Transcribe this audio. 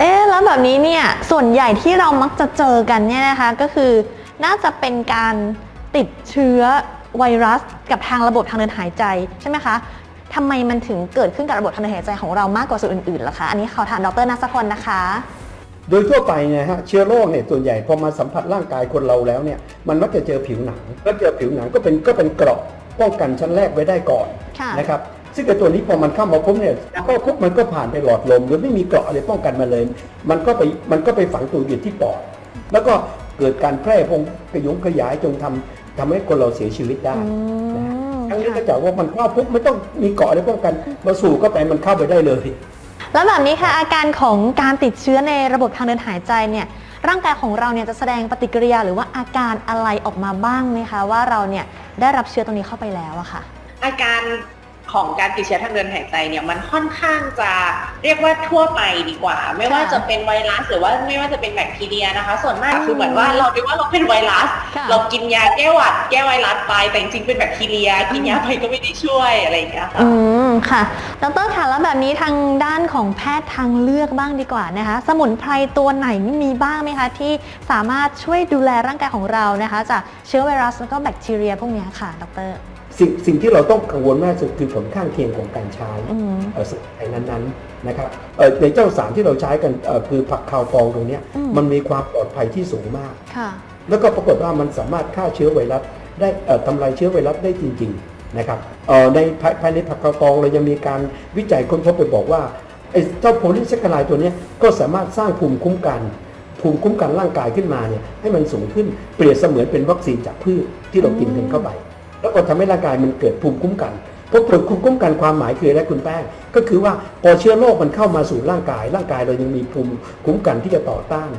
เอ๊ะแล้วแบบนี้เนี่ยส่วนใหญ่ที่เรามักจะเจอกันเนี่ยนะคะก็คือน่าจะเป็นการติดเชื้อไวรัสกับทางระบบทางเดินหายใจใช่ไหมคะทำไมมันถึงเกิดขึ้นกับระบบทางเดินหายใจของเรามากกว่าส่วนอื่นๆล่ะคะอันนี้ขอถามดรนัสพลนะคะ โดยทั่วไปเนี่ยฮะเชื้อโรคเนี่ยส่วนใหญ่พอมาสัมผัสร่างกายคนเราแล้วเนี่ยมันมักจะเจอผิวหนังแล้วเจอผิวหนังก็เป็นก็เป็นเกราะป้องกันชั้นแรกไว้ได้ก่อนค่ะ นะครับ ซึ่งไอ้ตัวนี้พอมันเข้ามาปุ๊บเนี่ยก็ปุ๊บมันก็ผ่านไปหลอดลมโดยไม่มีเกราะอะไรป้องกันมาเลย มันก็ไปมันก็ไปฝังตัวอยู่ที่ปอด แล้วก็เกิดการแพร่พงกระยุงขยายจนทำทำให้คนเราเสียชีวิตได้อืนะมทั้งนี้ก็ค่ะจะว่ามันเข้าปุ๊บไม่ต้องมีเกราะอะไรป้องกันมาสู่ก็ไปมันเข้าไปได้เลย แล้วแบบนี้ค่ะอาการของการติดเชื้อในระบบทางเดินหายใจเนี่ยร่างกายของเราเนี่ยจะแสดงปฏิกิริยาหรือว่าอาการอะไรออกมาบ้างไหมคะว่าเราเนี่ยได้รับเชื้อตรงนี้เข้าไปแล้วอะค่ะ อาการ ของการติดเชื้อทางเดินหายใจเนี่ยมันค่อนข้างจะเรียกว่าทั่วไปดีกว่า ไม่ว่าค่ะจะเป็นไวรัสหรือว่าไม่ว่าจะเป็นแบคทีเรียนะคะ ส่วนมากอืมคือเหมือนว่าเราคิดว่าเราเป็นไวรัสค่ะเรากินยาแก้หวัดแก้ไวรัสไปแต่จริงๆเป็นแบคทีเรีย กินยาไปก็ไม่ได้ช่วยอะไรอย่างเงี้ยค่ะอืมค่ะดรค่ะแล้วแบบนี้ทางด้านของแพทย์ทางเลือกบ้างดีกว่านะคะ สมุนไพรตัวไหนมีบ้างไหมคะ ที่สามารถช่วยดูแลร่างกายของเรานะคะ จากเชื้อไวรัสแล้วก็แบคทีเรียพวกเนี้ยค่ะดร สิ่งสิ่งที่เราต้องกังวลมากที่สุดคือผลข้างเคียงของการใช้อืมเอ่อสมุนไพรนั้นๆนะครับเอ่อในเจ้าสารที่เราใช้กันเอ่อคือผักคาวฟองตรงเนี้ยอืมมันมีความปลอดภัยที่สูงมากค่ะแล้วก็ปรากฏว่ามันสามารถฆ่าเชื้อไวรัสได้เอ่อทำลายเชื้อไวรัสได้จริง ๆ นะครับเอ่อในภายภายในผักคาวฟองเรายังมีการวิจัยค้นพบไปบอกว่าไอ้เจ้าโพลีแซคคาไลด์ตัวเนี้ยก็สามารถสร้างภูมิคุ้มกันภูมิคุ้มกันร่างกายขึ้นมาเนี่ยให้มันสูงขึ้นเปรียบเสมือนเป็นวัคซีนจากพืชที่เรากินกันเข้าไป แล้วก็ทำให้ร่างกายมันเกิดภูมิคุ้มกันเพราะภูมิคุ้มกันความหมายคืออะไรคุณแป้ง ก็คือว่าพอเชื้อโรคมันเข้ามาสู่ร่างกาย ร่างกายเรายังมีภูมิคุ้มกันที่จะต่อต้าน